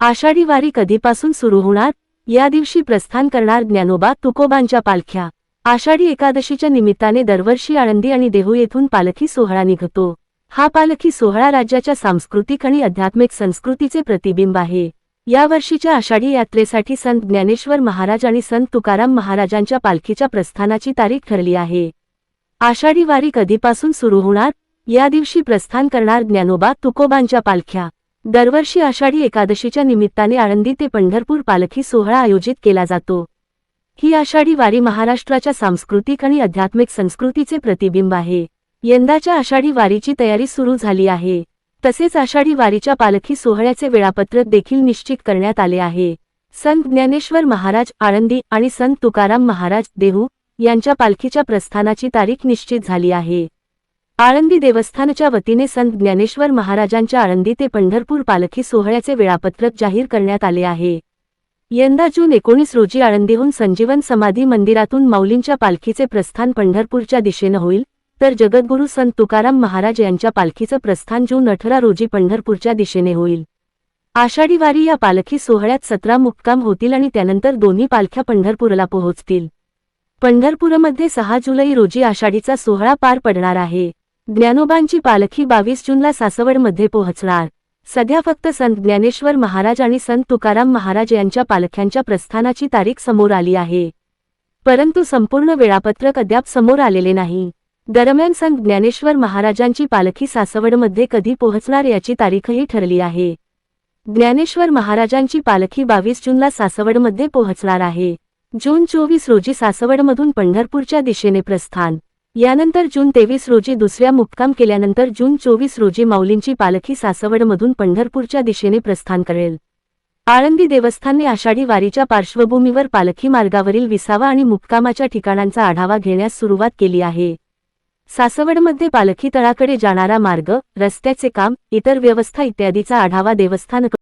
आषाढी वारी कधीपासून सुरू होणार? या दिवशी प्रस्थान करणार ज्ञानोबा तुकोबांच्या पालख्या. आषाढी एकादशीच्या निमित्ताने दरवर्षी आळंदी आणि देहू येथून पालखी सोहळा निघतो. हा पालखी सोहळा राज्याच्या सांस्कृतिक आणि आध्यात्मिक संस्कृतीचे प्रतिबिंब आहे. या वर्षीच्या आषाढी यात्रेसाठी संत ज्ञानेश्वर महाराज आणि संत तुकाराम महाराजांच्या पालखीच्या प्रस्थानाची तारीख ठरली आहे. आषाढी वारी कधीपासून सुरू होणार? या दिवशी प्रस्थान करणार ज्ञानोबा तुकोबांच्या पालख्या. दरवर्षी आषाढी एकादशीच्या निमित्ताने आळंदी ते पंढरपूर पालखी सोहळा आयोजित केला जातो. ही आषाढी वारी महाराष्ट्राच्या सांस्कृतिक आणि आध्यात्मिक संस्कृतीचे प्रतिबिंब आहे. यंदाच्या आषाढी वारीची तयारी सुरू झाली आहे. तसेच आषाढी वारीच्या पालखी सोहळ्याचे वेळापत्रक देखील निश्चित करण्यात आले आहे. संत ज्ञानेश्वर महाराज आळंदी आणि संत तुकाराम महाराज देहू यांच्या पालखीच्या प्रस्थानाची तारीख निश्चित झाली आहे. आळंदी देवस्थानच्या वतीने संत ज्ञानेश्वर महाराजांच्या आळंदी ते पंढरपूर पालखी सोहळ्याचे वेळापत्रक जाहीर करण्यात आले आहे. यंदा जून एकोणीस रोजी आळंदीहून संजीवन समाधी मंदिरातून माऊलींच्या पालखीचे प्रस्थान पंढरपूरच्या दिशेनं होईल तर जगद्गुरू संत तुकाराम महाराज यांच्या पालखीचं प्रस्थान जून अठरा रोजी पंढरपूरच्या दिशेने होईल. आषाढी वारी या पालखी सोहळ्यात सतरा मुक्काम होतील आणि त्यानंतर दोन्ही पालख्या पंढरपूरला पोहोचतील. पंढरपूरमध्ये सहा जुलै रोजी आषाढीचा सोहळा पार पडणार आहे. ज्ञानोबांची पालखी बावीस जूनला सासवडमध्ये पोहोचणार. सध्या फक्त संत ज्ञानेश्वर महाराज आणि संत तुकाराम महाराज यांच्या पालख्यांच्या प्रस्थानाची तारीख समोर आली आहे. परंतु संपूर्ण वेळापत्रक अद्याप समोर आलेले नाही. दरम्यान संत ज्ञानेश्वर महाराजांची पालखी सासवडमध्ये कधी पोहोचणार याची तारीखही ठरली आहे. ज्ञानेश्वर महाराजांची पालखी बावीस जूनला सासवडमध्ये पोहोचणार आहे. जून चोवीस रोजी सासवडमधून पंढरपूरच्या दिशेने प्रस्थान. यानंतर जून तेवीस रोजी दुसऱ्या मुक्काम केल्यानंतर जून चोवीस रोजी माऊलींची पालखी सासवडमधून पंढरपूरच्या दिशेने प्रस्थान करेल. आळंदी देवस्थानने आषाढी वारीच्या पार्श्वभूमीवर पालखी मार्गावरील विसावा आणि मुक्कामाच्या ठिकाणांचा आढावा घेण्यास सुरुवात केली आहे. सासवडमध्ये पालखी तळाकडे जाणारा मार्ग रस्त्याचे काम इतर व्यवस्था इत्यादीचा आढावा देवस्थान